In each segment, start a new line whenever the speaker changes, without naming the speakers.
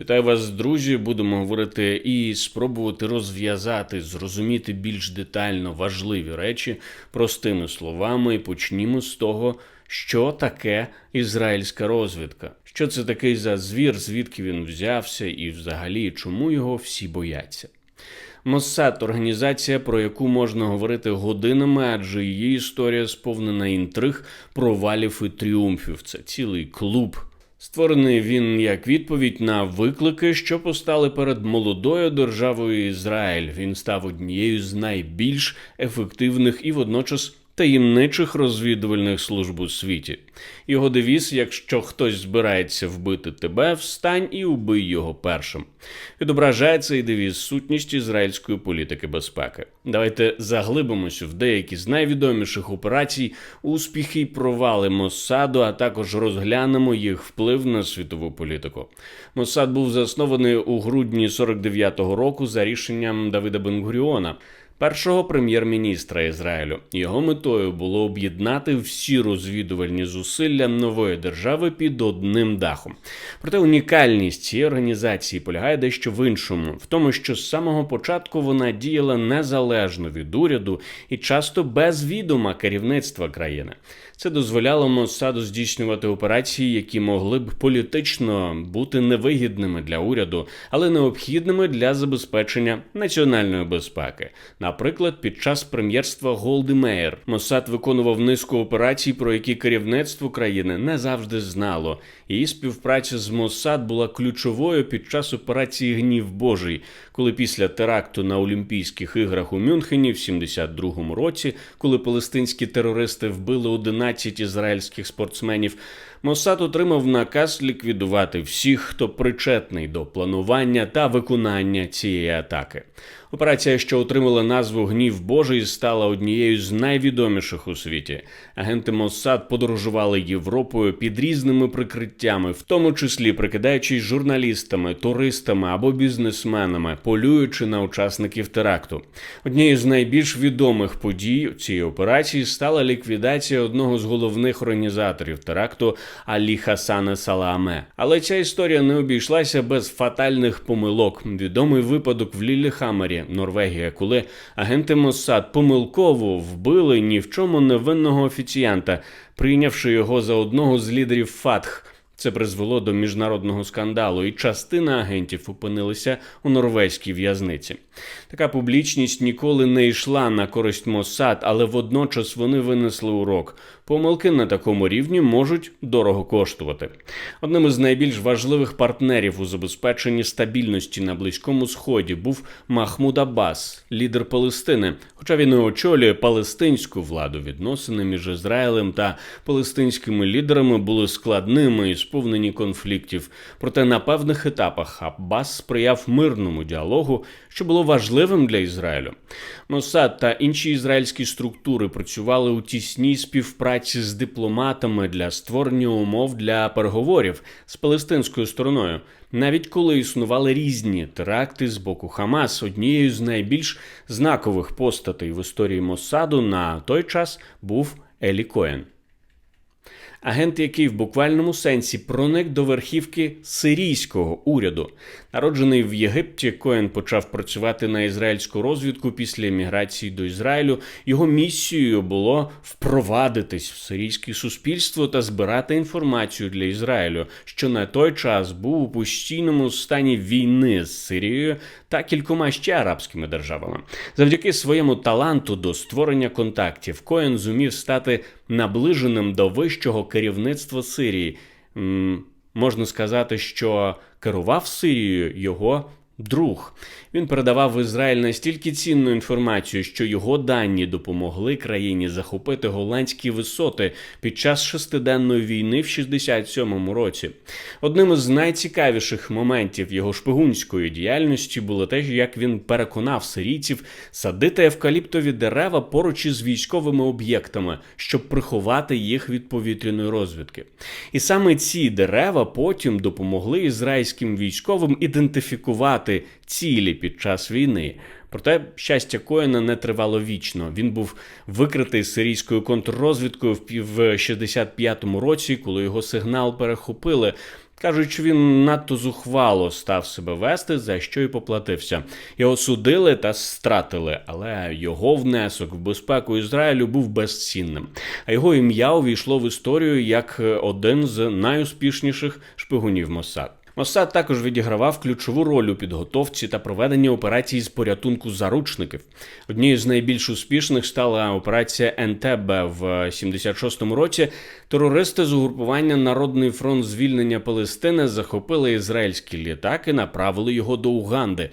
Вітаю вас, друзі. Будемо говорити і спробувати розв'язати, зрозуміти більш детально важливі речі простими словами. Почнімо з того, що таке ізраїльська розвідка. Що це такий за звір, звідки він взявся, і взагалі чому його всі бояться. Моссад – організація, про яку можна говорити годинами, адже її історія сповнена інтриг, провалів і тріумфів. Це цілий клуб. Створений він як відповідь на виклики, що постали перед молодою державою Ізраїль. Він став однією з найбільш ефективних і водночас таємничих розвідувальних служб у світі. Його девіз: якщо хтось збирається вбити тебе, встань і убий його першим. Відображає цей девіз сутність ізраїльської політики безпеки. Давайте заглибимося в деякі з найвідоміших операцій, успіхи й провали Моссаду, а також розглянемо їх вплив на світову політику. Моссад був заснований у грудні 49-го року за рішенням Давида Бенгуріона першого прем'єр-міністра Ізраїлю. Його метою було об'єднати всі розвідувальні зусилля нової держави під одним дахом. Проте унікальність цієї організації полягає дещо в іншому, в тому, що з самого початку вона діяла незалежно від уряду і часто без відома керівництва країни. Це дозволяло Моссаду здійснювати операції, які могли б політично бути невигідними для уряду, але необхідними для забезпечення національної безпеки. Наприклад, під час прем'єрства Голди Меєр Моссад виконував низку операцій, про які керівництво країни не завжди знало. Її співпраця з Моссад була ключовою під час операції Гнів Божий, коли після теракту на Олімпійських іграх у Мюнхені в 72-му році, коли палестинські терористи вбили 11 ізраїльських спортсменів. Моссад отримав наказ ліквідувати всіх, хто причетний до планування та виконання цієї атаки. Операція, що отримала назву Гнів Божий, стала однією з найвідоміших у світі. Агенти Моссад подорожували Європою під різними прикриттями, в тому числі прикидаючись журналістами, туристами або бізнесменами, полюючи на учасників теракту. Однією з найбільш відомих подій цієї операції стала ліквідація одного з головних організаторів теракту Алі Хасана Саламе. Але ця історія не обійшлася без фатальних помилок. Відомий випадок в Ліліхамері, Норвегія, коли агенти Моссад помилково вбили ні в чому невинного офіціанта, прийнявши його за одного з лідерів Фатх. Це призвело до міжнародного скандалу, і частина агентів опинилися у норвезькій в'язниці. Така публічність ніколи не йшла на користь Моссад, але водночас вони винесли урок. Помилки на такому рівні можуть дорого коштувати. Одним із найбільш важливих партнерів у забезпеченні стабільності на Близькому Сході був Махмуд Аббас, лідер Палестини. Хоча він і очолює палестинську владу, відносини між Ізраїлем та палестинськими лідерами були складними і сповнені конфліктів. Проте на певних етапах Аббас сприяв мирному діалогу, що було важливим для Ізраїлю. Моссад та інші ізраїльські структури працювали у тісній співпраці з дипломатами для створення умов для переговорів з палестинською стороною. Навіть коли існували різні теракти з боку Хамас, однією з найбільш знакових постатей в історії Моссаду на той час був Елі Коен. Агент, який в буквальному сенсі проник до верхівки сирійського уряду, народжений в Єгипті, Коен почав працювати на ізраїльську розвідку після еміграції до Ізраїлю. Його місією було впровадитись в сирійське суспільство та збирати інформацію для Ізраїлю, що на той час був у постійному стані війни з Сирією та кількома ще арабськими державами. Завдяки своєму таланту до створення контактів, Коен зумів стати наближеним до вищого керівництва Сирії. Можна сказати, що керував Сирією його друг. Він передавав в Ізраїль настільки цінну інформацію, що його дані допомогли країні захопити голландські висоти під час шестиденної війни в 67-му році. Одним із найцікавіших моментів його шпигунської діяльності було те, як він переконав сирійців садити евкаліптові дерева поруч із військовими об'єктами, щоб приховати їх від повітряної розвідки. І саме ці дерева потім допомогли ізраїльським військовим ідентифікувати вибивати цілі під час війни. Проте щастя Коїна не тривало вічно. Він був викритий сирійською контррозвідкою в 65-му році, коли його сигнал перехопили. Кажуть, він надто зухвало став себе вести, за що й поплатився. Його судили та стратили, але його внесок в безпеку Ізраїлю був безцінним. А його ім'я увійшло в історію як один з найуспішніших шпигунів Моссад. Моссад також відігравав ключову роль у підготовці та проведенні операцій з порятунку заручників. Однією з найбільш успішних стала операція Ентебе в 76-му році. Терористи з угрупування Народний фронт звільнення Палестини захопили ізраїльський літак і направили його до Уганди.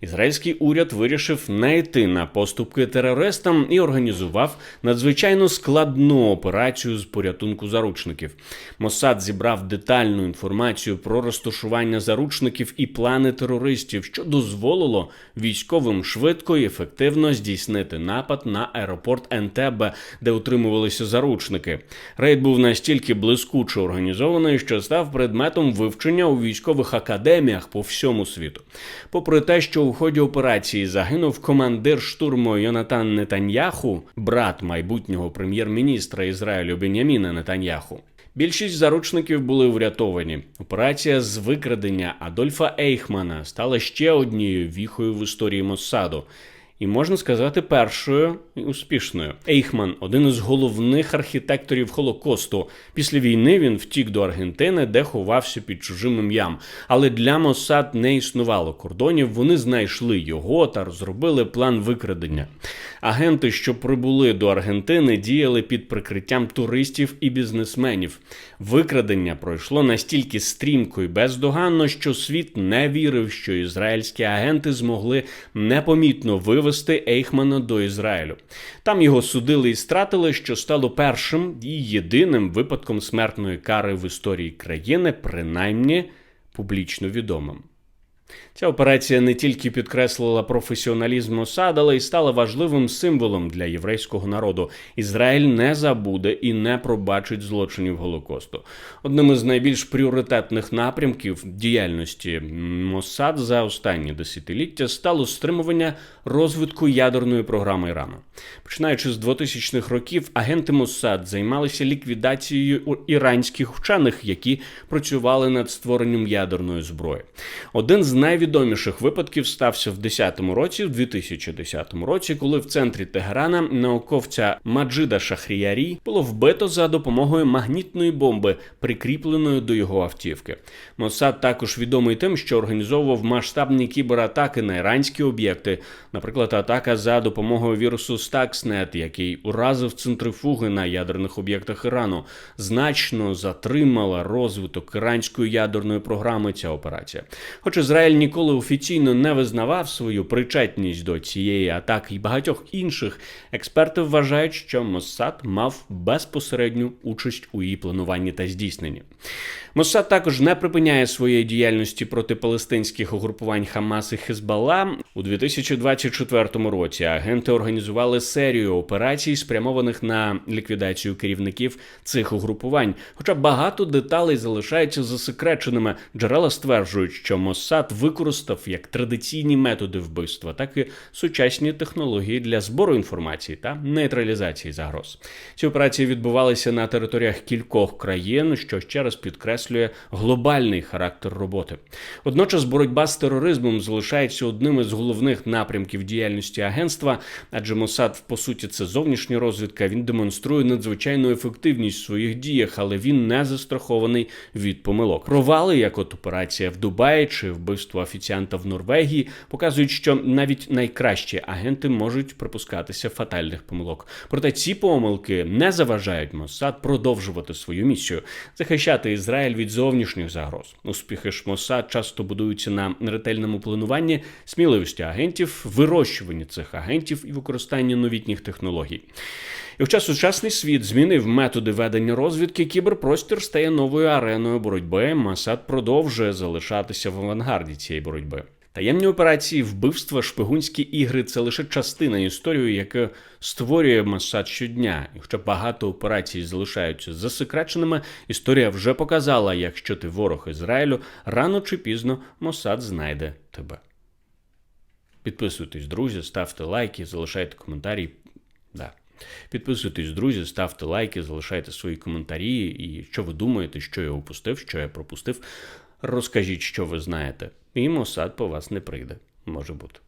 Ізраїльський уряд вирішив не йти на поступки терористам і організував надзвичайно складну операцію з порятунку заручників. Мосад зібрав детальну інформацію про розташування заручників і плани терористів, що дозволило військовим швидко і ефективно здійснити напад на аеропорт Ентебе, де утримувалися заручники. Рейд був настільки блискуче організований, що став предметом вивчення у військових академіях по всьому світу. Попри те, що у ході операції загинув командир штурму Йонатан Нетаньяху, брат майбутнього прем'єр-міністра Ізраїлю Беняміна Нетаньяху. Більшість заручників були врятовані. Операція з викрадення Адольфа Ейхмана стала ще однією віхою в історії Моссаду. І можна сказати, першою і успішною. Ейхман один із головних архітекторів Холокосту. Після війни він втік до Аргентини, де ховався під чужим ім'ям. Але для Моссад не існувало кордонів. Вони знайшли його та розробили план викрадення. Агенти, що прибули до Аргентини, діяли під прикриттям туристів і бізнесменів. Викрадення пройшло настільки стрімко і бездоганно, що світ не вірив, що ізраїльські агенти змогли непомітно вивести Ейхмана до Ізраїлю. Там його судили і стратили, що стало першим і єдиним випадком смертної кари в історії країни, принаймні публічно відомим. Ця операція не тільки підкреслила професіоналізм Мосад, але й стала важливим символом для єврейського народу. Ізраїль не забуде і не пробачить злочинів Голокосту. Одним із найбільш пріоритетних напрямків діяльності Мосад за останні десятиліття стало стримування розвитку ядерної програми Ірану. Починаючи з 2000-х років, агенти Моссад займалися ліквідацією іранських вчених, які працювали над створенням ядерної зброї. Один з найвідоміших випадків стався в 10-му році, в 2010 році, коли в центрі Тегерана науковця Маджида Шахріярі було вбито за допомогою магнітної бомби, прикріпленої до його автівки. Моссад також відомий тим, що організовував масштабні кібератаки на іранські об'єкти, наприклад, атака за допомогою вірусу Stuxnet, який уразив центрифуги на ядерних об'єктах Ірану, значно затримала розвиток іранської ядерної програми. Ця операція. Хоч Ізраїль ніколи офіційно не визнавав свою причетність до цієї атаки і багатьох інших, експерти вважають, що Моссад мав безпосередню участь у її плануванні та здійсненні. Моссад також не припиняє своєї діяльності проти палестинських угрупувань Хамас і Хезбалла. У 2024 році агенти організували серію операцій, спрямованих на ліквідацію керівників цих угрупувань. Хоча багато деталей залишаються засекреченими, джерела стверджують, що Моссад використав як традиційні методи вбивства, так і сучасні технології для збору інформації та нейтралізації загроз. Ці операції відбувалися на територіях кількох країн, що ще раз підкреслює глобальний характер роботи. Водночас боротьба з тероризмом залишається одним із головних напрямків діяльності агентства, адже Мосад, по суті, це зовнішня розвідка. Він демонструє надзвичайну ефективність в своїх діях, але він не застрахований від помилок. Провали, як от операція в Дубаї чи вбивство офіціанта в Норвегії, показують, що навіть найкращі агенти можуть припускатися фатальних помилок. Проте ці помилки не заважають Моссад продовжувати свою місію захищати Ізраїль від зовнішніх загроз. Успіхи ж Моссад часто будуються на ретельному плануванні, сміливості агентів, вирощуванні цих агентів і використанні новітніх технологій. І хоча сучасний світ змінив методи ведення розвідки, кіберпростір стає новою ареною боротьби. Масад продовжує залишатися в авангарді цієї боротьби. Таємні операції, вбивства, шпигунські ігри це лише частина історії, яка створює Масад щодня. І хоча багато операцій залишаються засекреченими, історія вже показала, якщо ти ворог Ізраїлю, рано чи пізно Мосад знайде тебе. Підписуйтесь, друзі, ставте лайки, залишайте коментарі. Да. Підписуйтесь, друзі, ставте лайки, залишайте свої коментарі. І що ви думаєте, що я упустив, що я пропустив. Розкажіть, що ви знаєте. І Мосад по вас не прийде. Може бути.